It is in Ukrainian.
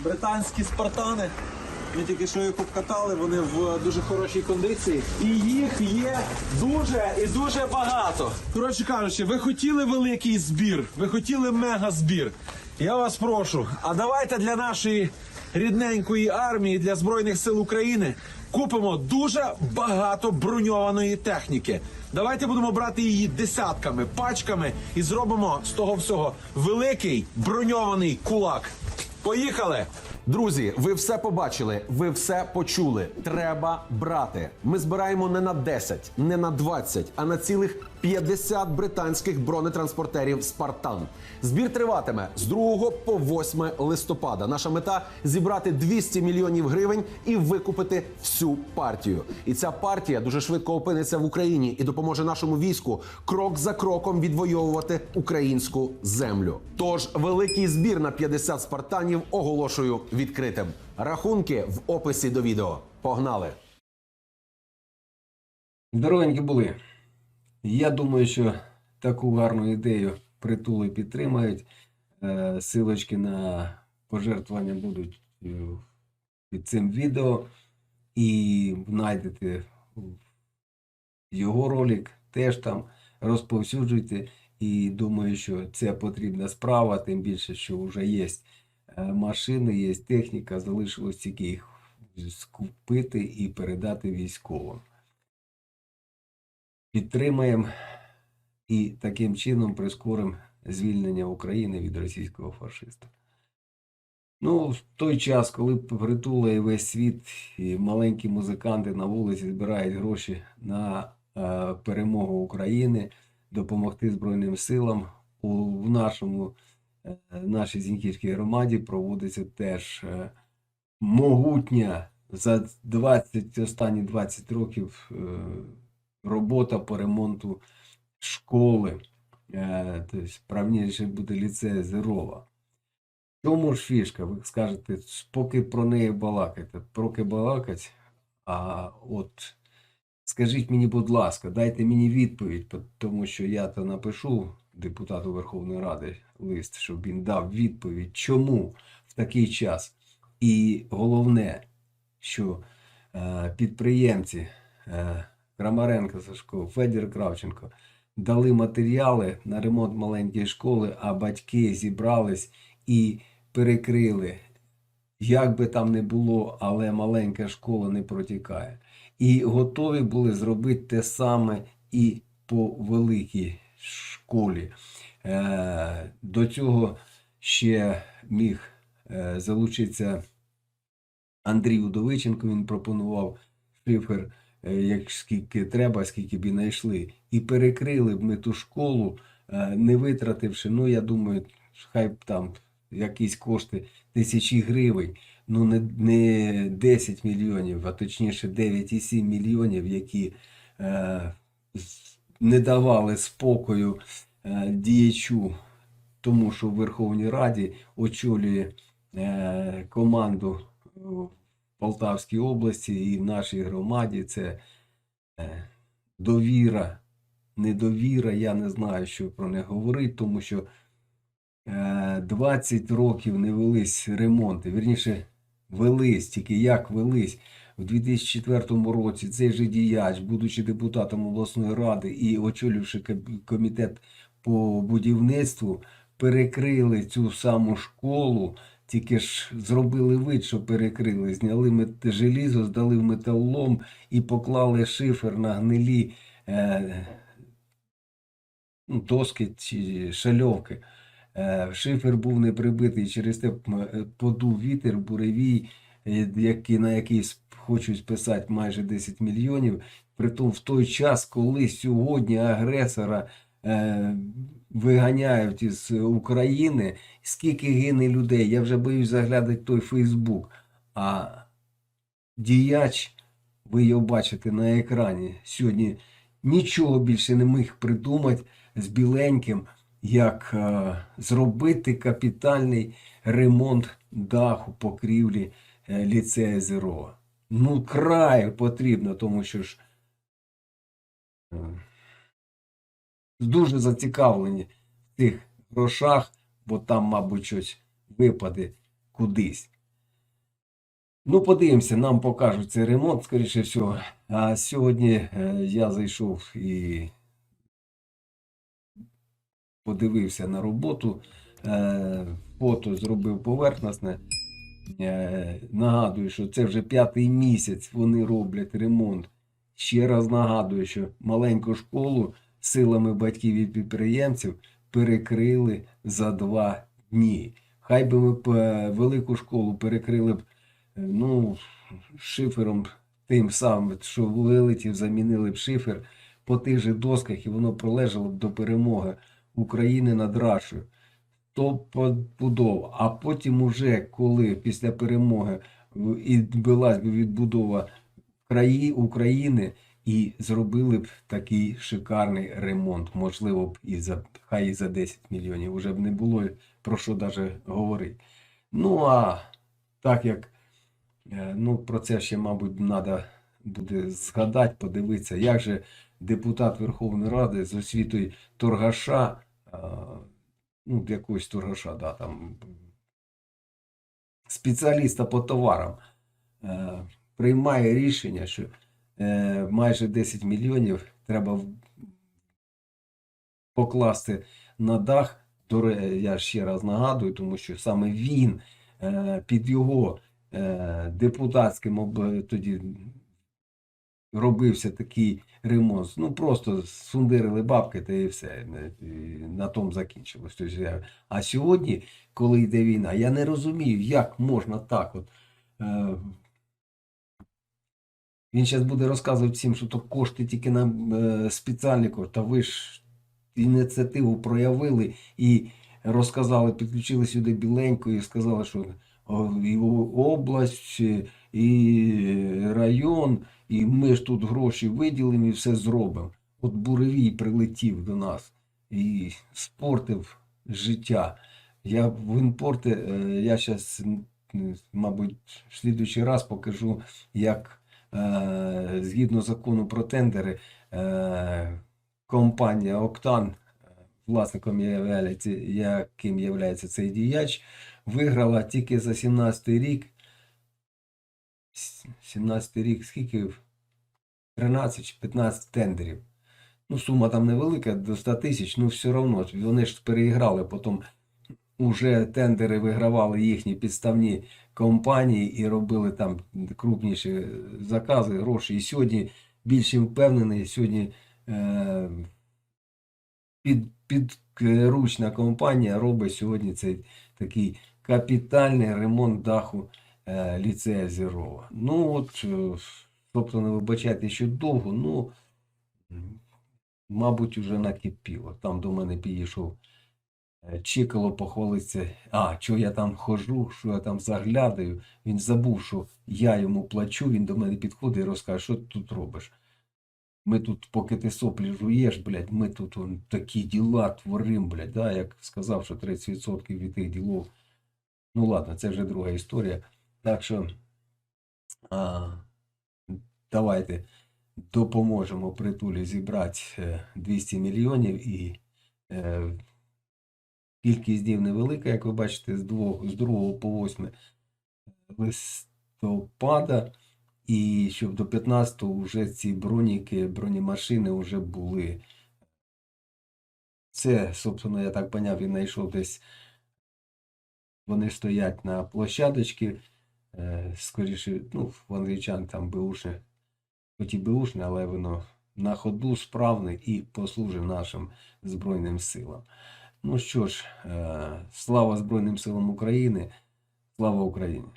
британські спартани. Ми тільки що їх обкатали, вони в дуже хорошій кондиції. І їх є дуже і дуже багато. Коротше кажучи, ви хотіли великий збір, ви хотіли мега збір. Я вас прошу, а давайте для нашої рідненької армії, для Збройних сил України купимо дуже багато броньованої техніки. Давайте будемо брати її десятками, пачками і зробимо з того всього великий броньований кулак. Поїхали! Друзі, ви все побачили, ви все почули. Треба брати. Ми збираємо не на 10, не на 20, а на цілих 50 британських бронетранспортерів Спартан. Збір триватиме з 2 по 8 листопада. Наша мета зібрати 200 мільйонів гривень і викупити всю партію. І ця партія дуже швидко опиниться в Україні і допоможе нашому війську крок за кроком відвоювати українську землю. Тож великий збір на 50 спартанів оголошую відкритим. Рахунки в описі до відео. Погнали! Здоровенькі були. Я думаю, що таку гарну ідею притули підтримають. Е, Силочки на пожертвування будуть е, під цим відео. І знайдете його ролик, теж там розповсюджуйте. І думаю, що це потрібна справа, тим більше, що вже є е, машини, є техніка, залишилось тільки їх скупити і передати військовим підтримаємо і таким чином прискоримо звільнення України від російського фашиста. Ну, в той час, коли притула весь світ, і маленькі музиканти на вулиці збирають гроші на е, перемогу України, допомогти Збройним силам, у в нашому е, нашій Зіньківській громаді проводиться теж е, могутня за 20, останні 20 років е, робота по ремонту школи, е, тобто правніше буде ліцею Зерова. Чому ж фішка? Ви скажете, поки про неї балакайте, поки балакать, а от скажіть мені, будь ласка, дайте мені відповідь, тому що я то напишу депутату Верховної Ради лист, щоб він дав відповідь, чому в такий час. І головне, що е, підприємці е, Крамаренко Сашко, Федір Кравченко дали матеріали на ремонт маленької школи, а батьки зібрались і перекрили. Як би там не було, але маленька школа не протікає. І готові були зробити те саме і по великій школі. Е, До цього ще міг е, залучитися Андрій Удовиченко. Він пропонував шифер як скільки треба, скільки б і знайшли. І перекрили б ми ту школу, е, не витративши, ну я думаю, хай б там якісь кошти тисячі гривень, ну не, не 10 мільйонів, а точніше 9,7 мільйонів, які е, не давали спокою е, діячу, тому що в Верховній Раді очолює е, команду Полтавській області і в нашій громаді це е, довіра, недовіра. Я не знаю, що про не говорити, тому що е, 20 років не велись ремонти. Вірніше, велись, тільки як велись. У 2004 році цей же діяч, будучи депутатом обласної ради і очолювавши каб- комітет по будівництву, перекрили цю саму школу, тільки ж зробили вид, що перекрили, зняли желізо, здали в металолом і поклали шифер на гнилі е, ну, доски чи шальовки. Е, Шифер був не прибитий, через те е, подув вітер, буревій, е, який, на який хочуть списати майже 10 мільйонів. Притом в той час, коли сьогодні агресора виганяють із України, скільки гине людей, я вже боюсь заглядати той Фейсбук. А діяч, ви його бачите на екрані, сьогодні нічого більше не міг придумати з біленьким, як е, зробити капітальний ремонт даху покрівлі е, ліцею Зерова. Ну, край потрібно, тому що ж е, дуже зацікавлені в тих грошах, бо там, мабуть, щось випаде кудись. Ну, подивимося, нам покажуть цей ремонт, скоріше всього. А сьогодні е, я зайшов і подивився на роботу. Е, Фото зробив поверхностне. Е, Нагадую, що це вже п'ятий місяць вони роблять ремонт. Ще раз нагадую, що маленьку школу силами батьків і підприємців перекрили за два дні. Хай би ми е, велику школу перекрили б е, ну, шифером тим самим, що вилетів, замінили б шифер по тих же досках, і воно пролежало б до перемоги України над Рашою. То побудова. А потім, уже коли після перемоги і відбулась відбудова краї України, і зробили б такий шикарний ремонт. Можливо б і за хай і за 10 мільйонів. Уже б не було про що навіть говорити. Ну а так як е, ну, про це ще, мабуть, треба буде згадати, подивитися, як же депутат Верховної Ради з освітою торгаша, ну, якогось торгаша, да, там, спеціаліста по товарам, е, приймає рішення, що майже 10 мільйонів треба покласти на дах. Я ще раз нагадую, тому що саме він е, під його е, депутатським тоді робився такий ремонт. Ну просто сундирили бабки та і все. Е, На тому закінчилось. Тобто, а сьогодні, коли йде війна, я не розумію, як можна так от. Він зараз буде розказувати всім, що то кошти тільки на е, спеціальні кошти. Та ви ж ініціативу проявили і розказали, підключили сюди біленько і сказали, що і область, і район, і ми ж тут гроші виділимо і все зробимо. От буревій прилетів до нас і спортив життя. Я в імпорти, е, я зараз, мабуть, в слідуючий раз покажу, як згідно закону про тендери, е, компанія Октан, е, власником яким є цей діяч, виграла тільки за 17 рік. с- 17 рік, скільки? 13 чи 15 тендерів. Ну, сума там невелика, до 100 тисяч, ну все одно. Вони ж переіграли, потім уже тендери вигравали їхні підставні компанії і робили там крупніші закази, гроші. І сьогодні більш впевнений, сьогодні е, під, підручна компанія робить сьогодні цей такий капітальний ремонт даху е, ліцея Зірова. Ну от, е, тобто не вибачайте, що довго, ну, мабуть, уже накипіло. Там до мене підійшов е, Чикало похвалиться, а, що я там хожу, що я там заглядаю. Він забув, що я йому плачу, він до мене підходить і розкаже, що ти тут робиш. Ми тут, поки ти соплі жуєш, блядь, ми тут он, такі діла творим, блядь, да, як сказав, що 30% від тих ділов. Ну ладно, це вже друга історія. Так що а, давайте допоможемо притулі зібрати е, 200 мільйонів і е, кількість днів невелика, як ви бачите, з 2, з 2 по 8 листопада. І щоб до 15-го вже ці броніки, бронемашини вже були. Це, собственно, я так поняв, він знайшов десь. Вони стоять на площадочці. Е, скоріше, ну, в англічан там беушне, хоч і беушне, але воно на ходу справне і послужить нашим Збройним силам. Ну що ж, е, слава Збройним силам України, слава Україні!